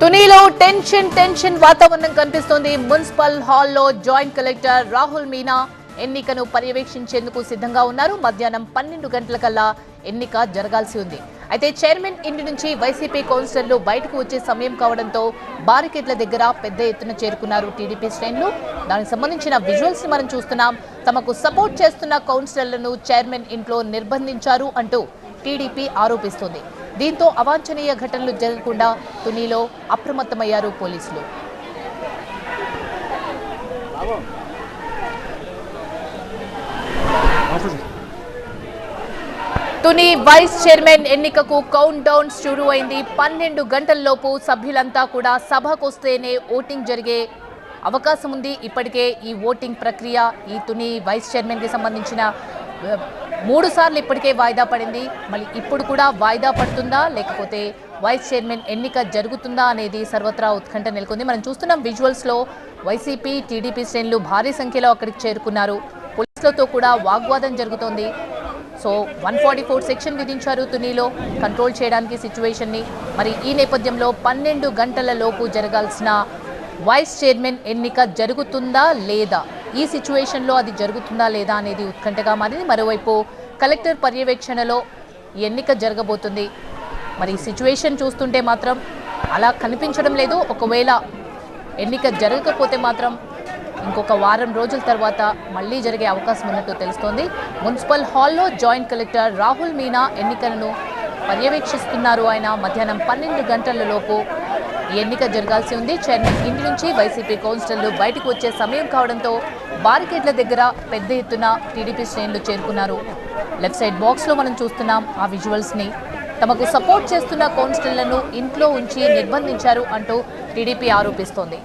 తునిలో tension tension వాతావరణం కనిపిస్తోంది. Municipal హాల్లో జాయింట్ కలెక్టర్ రాహుల్ మీనా ఎన్నికను పర్యవేక్షించేందుకు సిద్ధంగా ఉన్నారు. మధ్యాహ్నం పన్నెండు గంటలకల్లా ఎన్నిక జరగాల్సి ఉంది. అయితే చైర్మన్ ఇంటి నుంచి వైసీపీ కౌన్సిలర్లు బయటకు వచ్చే సమయం కావడంతో బారికేట్ల దగ్గర పెద్ద ఎత్తున చేరుకున్నారు టీడీపీ శ్రేణులు. దానికి సంబంధించిన విజువల్స్ మనం చూస్తున్నాం. తమకు సపోర్ట్ చేస్తున్న కౌన్సిలర్లను చైర్మన్ ఇంట్లో నిర్బంధించారు అంటూ టీడీపీ ఆరోపిస్తోంది. దీంతో అవాంఛనీయ ఘటనలు జరగకుండా తునిలో అప్రమత్తమయ్యారు పోలీసులు. తుని వైస్ చైర్మన్ ఎన్నికకు కౌంట్ డౌన్ షురూ అయింది పన్నెండు గంటల్లోపు సభ్యులంతా కూడా సభకొస్తేనే ఓటింగ్ జరిగే అవకాశం ఉంది ఇప్పటికే ఈ ఓటింగ్ ప్రక్రియ ఈ తుని వైస్ చైర్మన్కి సంబంధించిన మూడు సార్లు ఇప్పటికే వాయిదా పడింది. మళ్ళీ ఇప్పుడు కూడా వాయిదా పడుతుందా? లేకపోతే వైస్ చైర్మన్ ఎన్నిక జరుగుతుందా అనేది సర్వత్రా ఉత్కంఠ నెలకొంది. మనం చూస్తున్నాం విజువల్స్లో వైసీపీ టీడీపీ శ్రేణులు భారీ సంఖ్యలో అక్కడికి చేరుకున్నారు. పోలీసులతో కూడా వాగ్వాదం జరుగుతోంది. So one forty four section విధించారు తునిలో. కంట్రోల్ చేయడానికి సిచ్యువేషన్ని మరి ఈ నేపథ్యంలో పన్నెండు గంటల లోపు జరగాల్సిన వైస్ చైర్మన్ ఎన్నిక జరుగుతుందా లేదా? ఈ సిచ్యువేషన్లో అది జరుగుతుందా లేదా అనేది ఉత్కంఠగా మారింది. మరోవైపు కలెక్టర్ పర్యవేక్షణలో ఎన్నిక జరగబోతుంది. మరి సిచ్యువేషన్ చూస్తుంటే మాత్రం అలా కనిపించడం లేదు. ఒకవేళ ఎన్నిక జరగకపోతే మాత్రం ఇంకొక వారం రోజుల తర్వాత మళ్ళీ జరిగే అవకాశం ఉన్నట్టు తెలుస్తోంది. మున్సిపల్ హాల్లో జాయింట్ కలెక్టర్ రాహుల్ మీనా ఎన్నికలను పర్యవేక్షిస్తున్నారు. ఆయన మధ్యాహ్నం పన్నెండు గంటలలోపు ఎన్నిక జరగాల్సి ఉంది. చైర్మన్ ఇంటి నుంచి వైసీపీ కౌన్సిలర్లు బయటకు వచ్చే సమయం కావడంతో బారికేడ్ల దగ్గర పెద్ద ఎత్తున టీడీపీ శ్రేణులు చేరుకున్నారు. లెఫ్ట్ సైడ్ బాక్స్లో మనం చూస్తున్నాం ఆ విజువల్స్ని. తమకు సపోర్ట్ చేస్తున్న కౌన్సిలర్లను ఇంట్లో ఉంచి నిర్బంధించారు అంటూ టీడీపీ ఆరోపిస్తోంది.